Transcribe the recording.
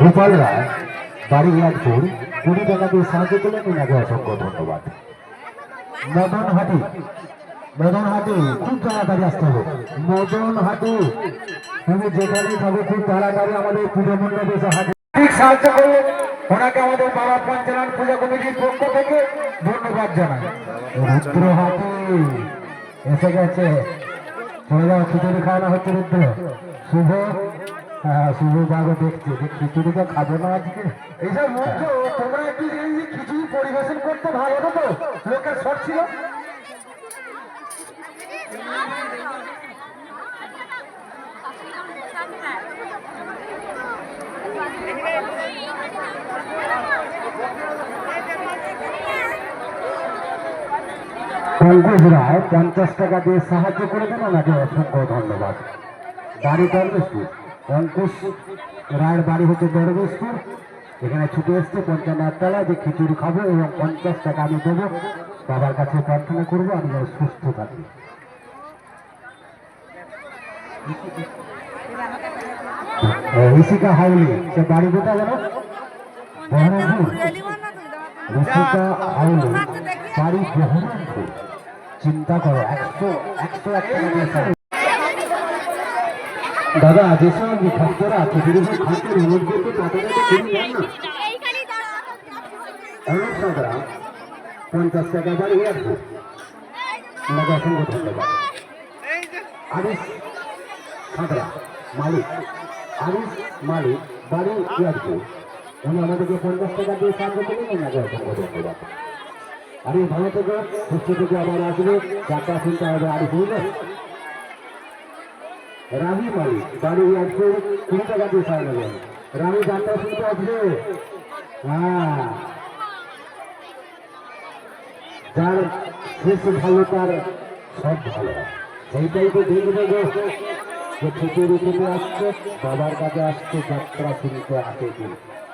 গোপাল রায় বাড়ি ইয়াদপুর কুড়ি টাকা দিয়ে সাহায্য করলেন ওনাকে অসংখ্য ধন্যবাদ। মদন হাটি মদন হাটি খুব তাড়াতাড়ি আসতে হবে। মদন হাটি তুমি যেখানেই থাকো খুব তাড়াতাড়ি আমাদের পুজো মণ্ডপে এসে সাহায্য করবে ওনাকে আমাদের বাবা পঞ্চানন পূজা কমিটির পক্ষ থেকে ধন্যবাদ জানাই। রুদ্র হাটি এসে গেছে। যাও খিচুড়ি হচ্ছে শুভ হ্যাঁ শুভ বাবু দেখছি। যে তো খাব না আজকে। এইসব মুখ্য তোমরা একটু এই পরিবেশন করতে ভালো না তো? লোকের শর্ট ছিল? পঙ্কজ রায় পঞ্চাশ টাকা দিয়ে সাহায্য করে দেন ওনাকে অসংখ্য ধন্যবাদ। বাড়ি দরবেশপুর। অঙ্কুশ রায়ের বাড়ি হচ্ছে দরবেশপুর। এখানে ছুটে এসছে পঞ্চান্ন যে খিচুড়ি খাব এবং পঞ্চাশ টাকা আমি দেবো। বাবার কাছে প্রার্থনা করব আমি সুস্থ থাকি। ঋষিকা হাউলি, সে বাড়ি কোথায় যেন? বহরমপুর। ঋষিকা হাউলি বাড়ি বহরমপুর চিন্তা করো একশো একশো এক টাকা দিয়ে সাহায্য দাদা যেসব ভক্তরা আছে যদি খাদ্য রিমোট করতে তাদের পঞ্চাশ টাকা বাড়ি আসব ওনাকে অসংখ্য ধন্যবাদ। আরিস সাদরা মালিক। আরিস মালিক বাড়ি ইয়ারপুর উনি আমাদেরকে পঞ্চাশ টাকা দিয়ে সাহায্য করলেন ওনাকে অসংখ্য ধন্যবাদ আরে ভালো থেকে, সুস্থ থেকে আবার আসবে, যাত্রা শুনতে হবে আরে শুনবে। রামি মালিক বাড়ি আসবে কুড়ি টাকা দিয়ে সাহায্য করবেন রামি যাত্রা শুনতে আসবে। হ্যাঁ। যার শেষ ভালো, তার সব ভালো। সেইটাই তো দেখবে গো যে ছোটের উপরে আসছে, বাবার কাছে আসছে, যাত্রা শুনতে আসে কি